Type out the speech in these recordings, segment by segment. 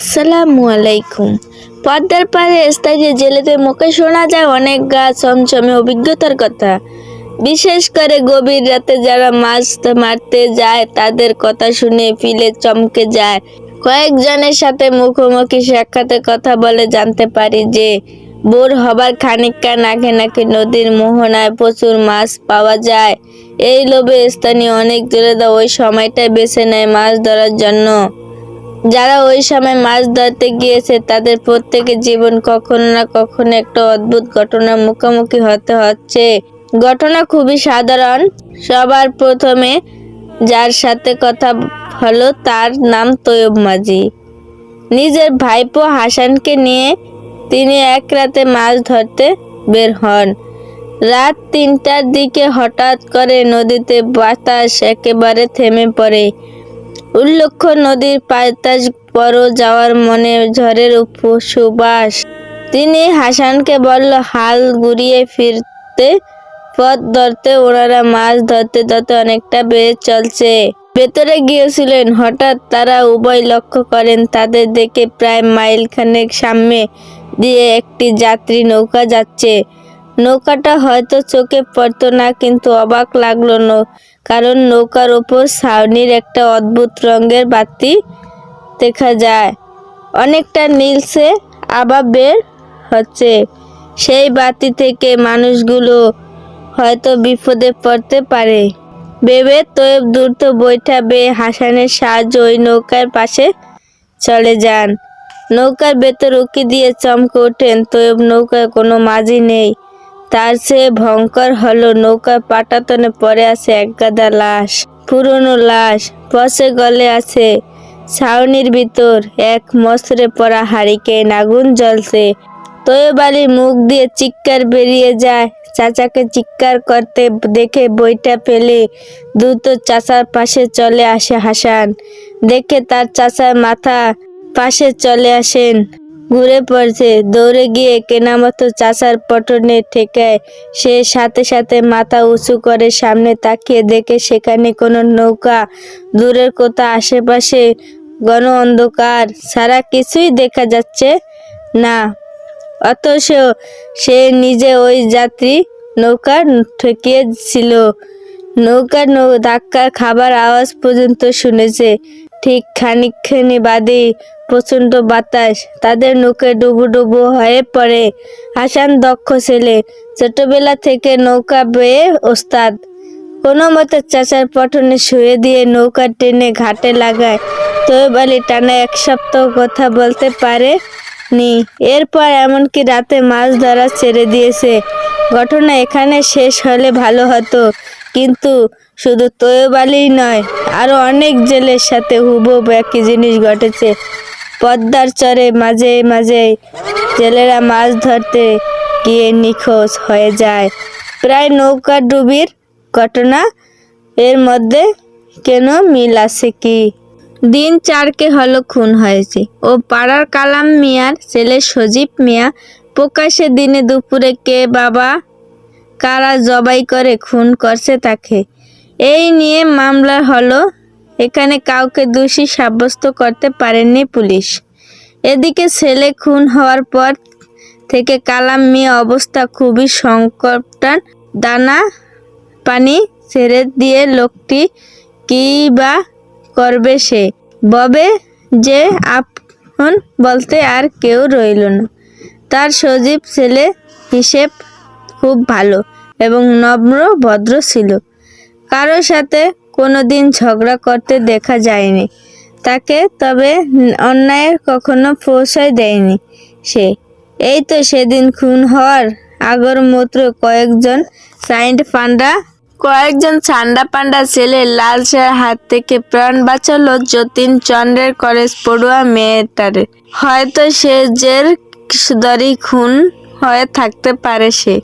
আসসালামু আলাইকুম। পদ্মার পাড়ে স্থায়ী জেলেদের মুখে শোনা যায় অনেক গা চমচমে অভিজ্ঞতার কথা। বিশেষ করে গভীর রাতে যারা মাছ মারতে যায়, তাদের কথা শুনে ফিলে চমকে যায়। কয়েকজনের সাথে মুখোমুখি সাক্ষাতে কথা বলে জানতে পারি যে, ভোর হবার খানিকক্ষণ আগে নাকি নদীর মোহনায় প্রচুর মাছ পাওয়া যায়। এই লোভে স্থানীয় অনেক জেলেদা ওই সময়টাই বেছে নেয় মাছ ধরার জন্য। যারা ওই সময় মাছ ধরতে গিয়েছে, তাদের প্রত্যেকের জীবন কখনো না কখনো একটা অদ্ভুত ঘটনার মুখোমুখি হতে হচ্ছে। ঘটনা খুবই সাধারণ। সবার প্রথমে যার সাথে কথা হলো তার নাম তৈয়ব মাঝি। নিজের ভাইপো হাসানকে নিয়ে তিনি এক রাতে মাছ ধরতে বের হন। রাত তিনটার দিকে হঠাৎ করে নদীতে বাতাস একেবারে থেমে পড়ে। উল্লক্ষ নদীর পাতাস বড় যাওয়ার মনে ঝড়ের সুবাস। তিনি হাসানকে বলল, হাল ঘুরিয়ে ফিরতে পথ ধরতে, ওনারা মাছ ধরতে ধরতে অনেকটা বেড়ে চলছে। ভেতরে গিয়েছিলেন। হঠাৎ তারা উভয় লক্ষ্য করেন, তাদের দেখে প্রায় মাইলখানেক সামনে দিয়ে একটি যাত্রী নৌকা যাচ্ছে। নৌকাটা হয়তো চোখে পড়তো না, কিন্তু অবাক লাগল না। কারণ নৌকার ওপর ছাউনির একটা অদ্ভুত রঙের বাতি দেখা যায়। অনেকটা নীলসে আবার বের হচ্ছে। সেই বাতি থেকে মানুষগুলো হয়তো বিপদে পড়তে পারে। ভেবে তৈব দ্রুত বৈঠা বেয়ে হাসানের সাহায্য ওই নৌকার পাশে চলে যান। নৌকার ভেতর উকি দিয়ে চমকে ওঠেন তৈব নৌকায় কোনো মাঝি নেই। তার চেয়ে ভয়ঙ্কর হলো নৌকার পাটাতনে পড়ে আছে এক গাদা লাশ, পুরনো লাশ, পচে গলে আছে ছাউনির ভিতর। এক মসরে পড়া হারিকেন আগুন জ্বলছে। তৈব আলীর মুখ দিয়ে চিৎকার বেরিয়ে যায়। চাচাকে চিৎকার করতে দেখে বইটা ফেলে দ্রুত চাচার পাশে চলে আসে হাসান। দেখে তার চাচার মাথা পাশে চলে আসেন। ঘুরে পড়ছে। দৌড়ে গিয়ে কেনামতো চাচার পটনে ঠেকায়। সে সাথে সাথে মাথা উঁচু করে সামনে তাকিয়ে দেখে সেখানে কোনো নৌকা। দূরের কোথা আশেপাশে ঘন অন্ধকার। সারা কিছুই দেখা যাচ্ছে না। অথচ সে নিজে ওই যাত্রী নৌকা ঠেকিয়েছিল। নৌকার নৌ ধাক্কার খাবার আওয়াজ পর্যন্ত শুনেছে। ঠিক খানিকখানি বাদেই প্রচণ্ড বাতাস। তাদের নৌকে ডুবু ডুবু হয়ে পড়ে। হাসান দক্ষ ছেলে। ছোটবেলা থেকে নৌকা বেয়ে ওস্তাদ। কোনো মতে চাচার পঠনে শুয়ে দিয়ে নৌকা টেনে ঘাটে লাগায়। তৈব আলী টানা এক সপ্তাহ কথা বলতে পারে নি এরপর এমনকি রাতে মাছ ধরা ছেড়ে দিয়েছে। ঘটনা এখানে শেষ হলে ভালো হতো। কিন্তু শুধু তৈব নয় আরও অনেক জেলের সাথে হুবহু একই জিনিস ঘটেছে। পদ্মার চরে মাঝে মাঝে জেলেরা মাছ ধরতে গিয়ে নিখোঁজ হয়ে যায়। প্রায় নৌকা ডুবির ঘটনা এর মধ্যে কেন মিল আছে কি? দিন চারকে হলো খুন হয়েছে। ও পাড়ার কালাম মিয়ার ছেলে সজীব মিয়া প্রকাশ্যে দিনে দুপুরে কে বাবা কারা জবাই করে খুন করছে তাকে। এই নিয়ে মামলা হলো এখানে কাউকে দোষী সাব্যস্ত করতে পারেননি পুলিশ। এদিকে ছেলে খুন হওয়ার পর থেকে কালাম মেয়ে অবস্থা খুবই সংকটান দানা পানি ছেড়ে দিয়ে লোকটি কি বা করবে সে? ববে যে আপন বলতে আর কেউ রইল না। তার সজীব ছেলে হিসেব খুব ভালো এবং নম্র, ভদ্র ছিল। কারও সাথে কোনো দিন ঝগড়া করতে দেখা যায়নি। তাকে তবে অন্যায়ের কখনো পৌঁছায় দেয়নি সে। এই তো সেদিন খুন হওয়ার আগর মাত্র কয়েকজন সাইন্ট পান্ডা, কয়েকজন ছান্ডা পান্ডা ছেলে লাল শাহের হাত থেকে প্রাণ বাঁচালো যতীন চন্দ্রের কলেজ পড়ুয়া মেয়েটারে। হয়তো সে জের দরি খুন হয়ে থাকতে পারে সে।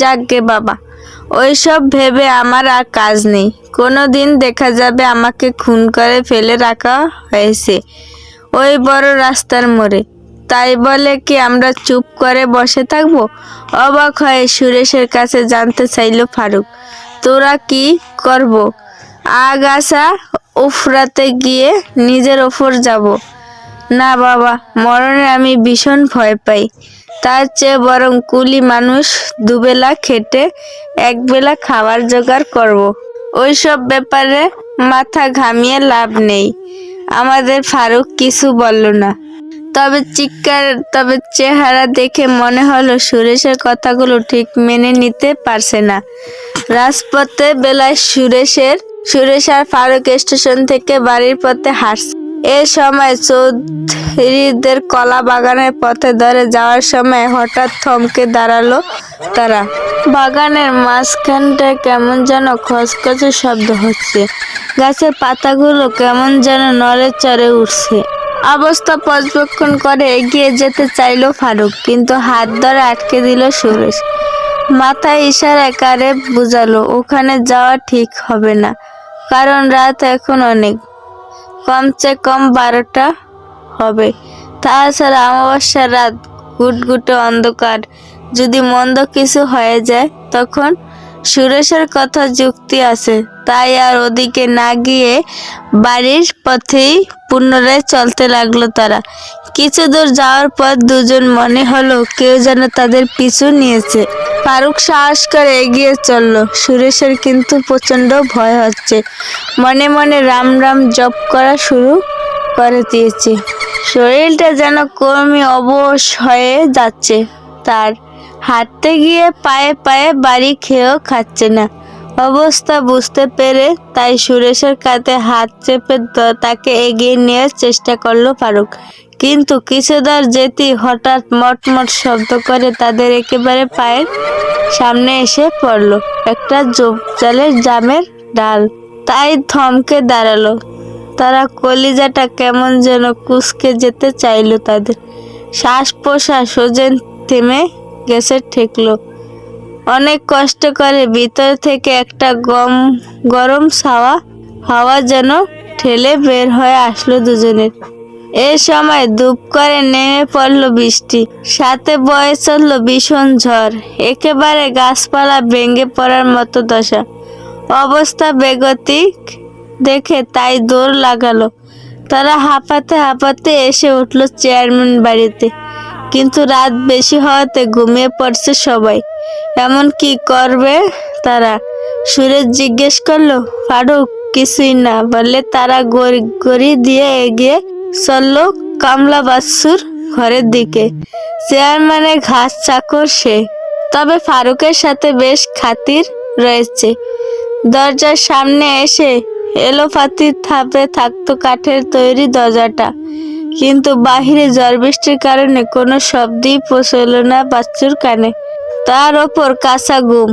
যাকগে বাবা। ওইসব ভেবে আমার আর কাজ নেই। কোনো দিন দেখা যাবে আমাকে খুন করে ফেলে রাখা হয়েছে ওই বড় রাস্তার মোড়ে। তাই বলে কি আমরা চুপ করে বসে থাকব? অবাক হয়ে সুরেশের কাছে জানতে চাইলো ফারুক, তোরা কি করব? আগাছা উফরাতে গিয়ে নিজের ওপর যাব? না বাবা, মরণে আমি ভীষণ ভয় পাই। তার চেয়ে বরং কুলি মানুষ দুবেলা খেটে একবেলা খাবার জোগাড় করব। ওইসব ব্যাপারে মাথা ঘামিয়ে লাভ নেই। আমাদের ফারুক কিছু বলল না। তবে চিৎকার, তবে চেহারা দেখে মনে হলো সুরেশের কথাগুলো ঠিক মেনে নিতে পারছে না। রাজপথে বেলায় সুরেশের, সুরেশ আর ফারুক স্টেশন থেকে বাড়ির পথে হাঁটছে। এ সময় চৌধুরীদের কলা বাগানের পথে ধরে যাওয়ার সময় হঠাৎ থমকে দাঁড়াল তারা। বাগানের মাঝখানটায় কেমন যেন খসখসে শব্দ হচ্ছে। গাছের পাতাগুলো কেমন যেন নড়ে চড়ে উঠছে। অবস্থা পর্যবেক্ষণ করে এগিয়ে যেতে চাইল ফারুক, কিন্তু হাত ধরে আটকে দিল সুরেশ। মাথায় ইশারায় কারে বুঝালো, ওখানে যাওয়া ঠিক হবে না, কারণ রাত এখন অনেক। কমসে কম বারোটা হবে। তাছাড়া অমাবস্যার রাত গুটগুটে অন্ধকার। যদি মন্দ কিছু হয়ে যায়, তখন সুরেশের কথা যুক্তি আছে। তাই আর ওদিকে না গিয়ে বাড়ির পথেই পুনরায় চলতে লাগল তারা। কিছু দূর যাওয়ার পর দুজন মনে হলো কেউ যেন তাদের পিছু নিয়েছে। ফারুক সাহস করে এগিয়ে চলল। সুরেশের কিন্তু প্রচণ্ড ভয় হচ্ছে। মনে মনে রাম রাম জপ করা শুরু করে দিয়েছে। শরীরটা যেন কর্মী অবশ হয়ে যাচ্ছে। তার হাঁটতে গিয়ে পায়ে পায়ে বাড়ি খেয়েও খাচ্ছে না। অবস্থা বুঝতে পেরে তাই সুরেশের কাঁধে হাত চেপে তাকে এগিয়ে নেওয়ার চেষ্টা করল ফারুক। কিন্তু কিছু দূর যেতেই হঠাৎ মটমট শব্দ করে তাদের একেবারে পায়ের সামনে এসে পড়ল। একটা জোপজালের জামের ডাল। তাই থমকে দাঁড়াল। তারা কলিজাটা কেমন যেন কুসকে যেতে চাইল তাদের। শ্বাস প্রশ্বাস ওজেন থেমে গেছে, ঠেকলো। অনেক কষ্ট করে ভিতর থেকে একটা গম, গরম ছাওয়া, হাওয়া যেন ঠেলে বের হয়ে আসলো দুজনের। এ সময় দুপ করে নেমে পড়ল বৃষ্টি, সাথে বয়ে চলল ভীষণ ঝড়, একেবারে গাছপালা ভেঙে পড়ার মতো দশা। অবস্থা বেগতিক দেখে তাই দৌড় লাগালো। তারা হাঁপাতে হাঁপাতে এসে উঠল চেয়ারম্যান বাড়িতে। কিন্তু রাত বেশি হওয়াতে ঘুমিয়ে পড়ছে সবাই। এমন কি করবে তারা? সুরেশ জিজ্ঞেস করল, ফারুক, কিছুই না। বললে, তারা গড়ি গড়ি দিয়ে এগিয়ে চলল কামলা বাচ্চুর ঘরের দিকে। চেয়ারম্যানের ঘাস চাকর সে। তবে ফারুকের সাথে বেশ খাতির রয়েছে। দরজার সামনে এসে এলোপাতির থাপে থাকতো কাঠের তৈরি দরজাটা। কিন্তু বাহিরে ঝড় বৃষ্টির কারণে কোনো শব্দই পৌঁছল না বাচ্চুর কানে। তার ওপর কাঁচা গুম।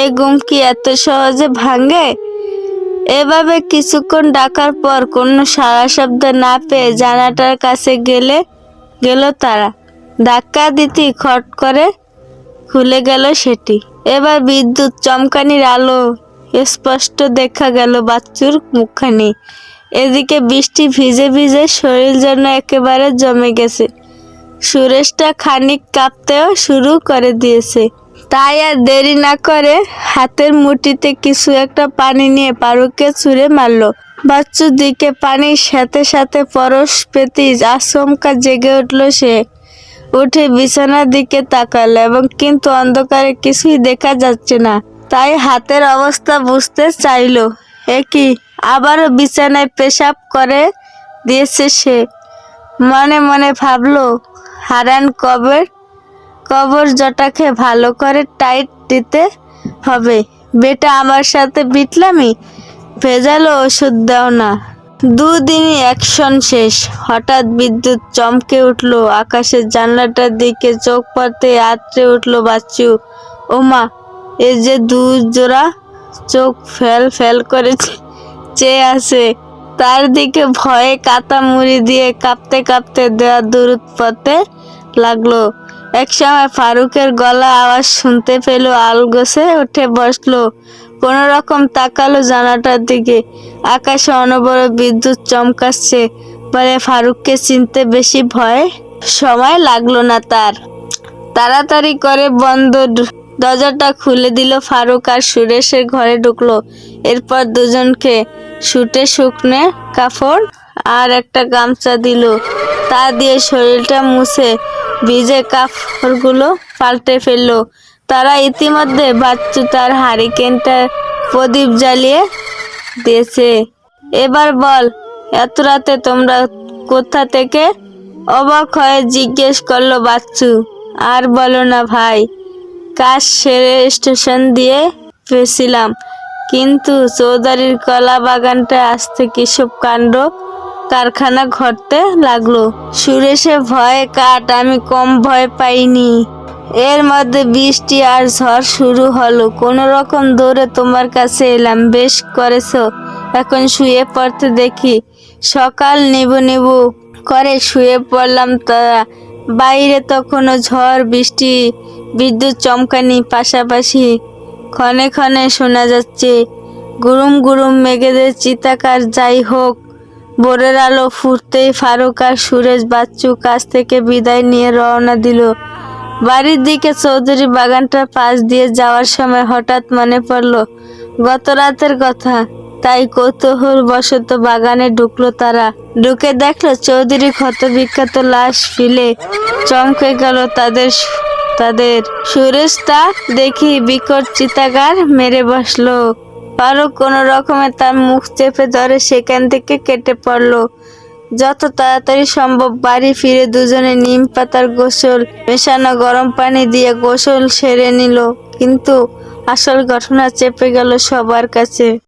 এই গুম কি এত সহজে ভাঙে? এভাবে কিছুক্ষণ ডাকার পর কোনো সারা শব্দ না পেয়ে জানাটার কাছে গেলে, গেল তারা। ধাক্কা দিতে খট করে খুলে গেল সেটি। এবার বিদ্যুৎ চমকানির আলো স্পষ্ট দেখা গেল বাচ্চুর মুখখানি। এদিকে বৃষ্টি ভিজে ভিজে শরীর যেন একেবারে জমে গেছে। সুরেশটা খানিক কাঁপতেও শুরু করে দিয়েছে। তাই আর দেরি না করে হাতের মুঠিতে কিছু একটা পানি নিয়ে পারুকে ছুঁড়ে মারলো। বাচ্চুর দিকে পানির সাথে সাথে পরশ পেতে আচমকা জেগে উঠল সে। উঠে বিছানার দিকে তাকালো এবং কিন্তু অন্ধকারে কিছুই দেখা যাচ্ছে না। তাই হাতের অবস্থা বুঝতে চাইলো। একই আবারও বিছানায় পেশাব করে দিয়েছে সে। মনে মনে ভাবলো, হারান কবর কবর জটাকে ভালো করে টাইট দিতে হবে। বেটা আমার সাথে বিটলামি? ভেজালো ওষুধ দাও না। দুদিনই অ্যাকশন শেষ। হঠাৎ বিদ্যুৎ চমকে উঠল, আকাশের জানলাটার দিকে চোখ পড়তে আত্রে উঠল বাচ্চু। ওমা, এই যে দু জোড়া চোখ ফেল ফেল করে চে- চেয়ে আছে। তার দিকে ভয়ে কাতা মুড়ি দিয়ে কাঁপতে কাঁপতে দেওয়া দূরত পথে লাগল। একসময় ফারুকের গলা আওয়াজ শুনতে পেল আলগোসে উঠে বসল। কোনো রকম তাকালো জানাটার দিকে। আকাশে অনবরত বিদ্যুৎ চমকাচ্ছে, বলে ফারুককে চিনতে বেশি ভয়, সময় লাগল না তার। তাড়াতাড়ি করে বন্ধ দরজাটা খুলে দিল ফারুক আর সুরেশের ঘরে ঢুকলো। এরপর দুজনকে শুটে শুকনে কাপড় আর একটা গামছা দিল। তা দিয়ে শরীরটা মুছে ভিজে কাপড়গুলো পাল্টে ফেলল। তারা ইতিমধ্যে বাচ্চু তার হারিকেনটা প্রদীপ জ্বালিয়ে দিয়েছে। এবার বল, এত রাতে তোমরা কোথা থেকে? অবাক হয়ে জিজ্ঞেস করল বাচ্চু। আর বলো না ভাই। কাজ সেরে স্টেশন দিয়ে ফেছিলাম কিন্তু চৌধুরীর কলা বাগানটা আসতে কিসব কাণ্ড কারখানা ঘটতে লাগল। সুরেশে ভয়ে কাট আমি কম ভয় পাইনি। এর মধ্যে বৃষ্টি আর ঝড় শুরু হলো। কোনো রকম দৌড়ে তোমার কাছে এলাম। বেশ করেছ। এখন শুয়ে পড়তে দেখি। সকাল নিবু নিবু করে শুয়ে পড়লাম তারা। বাইরে তখনও ঝড়, বৃষ্টি বিদ্যুৎ চমকানি পাশাপাশি ক্ষণে ক্ষণে শোনা যাচ্ছে, গুরুম গুরুম মেঘেদের চিতাকার যাই হোক বোরের আলো ফুটতেই ফারুক আর সুরেশ বাচ্চু কাছ থেকে বিদায় নিয়ে রওনা দিল। বাড়ির দিকে চৌধুরী বাগানটার পাশ দিয়ে যাওয়ার সময় হঠাৎ মনে পড়ল, গত রাতের কথা। তাই কৌতূহল বশত বাগানে ঢুকলো তারা। ঢুকে দেখল চৌধুরী ক্ষত বিখ্যাত লাশ ফিলে চমকে গেল তাদের তাদের সুরেশ তা দেখি বিকট চিতাগার মেরে বসল। ফারুক কোনো রকমে তার মুখ চেপে ধরে সেখান থেকে কেটে পড়ল। যত তাড়াতাড়ি সম্ভব বাড়ি ফিরে দুজনে নিম পাতার গোসল, মেশানো গরম পানি দিয়ে গোসল সেরে নিল। কিন্তু আসল ঘটনা চেপে গেল সবার কাছে।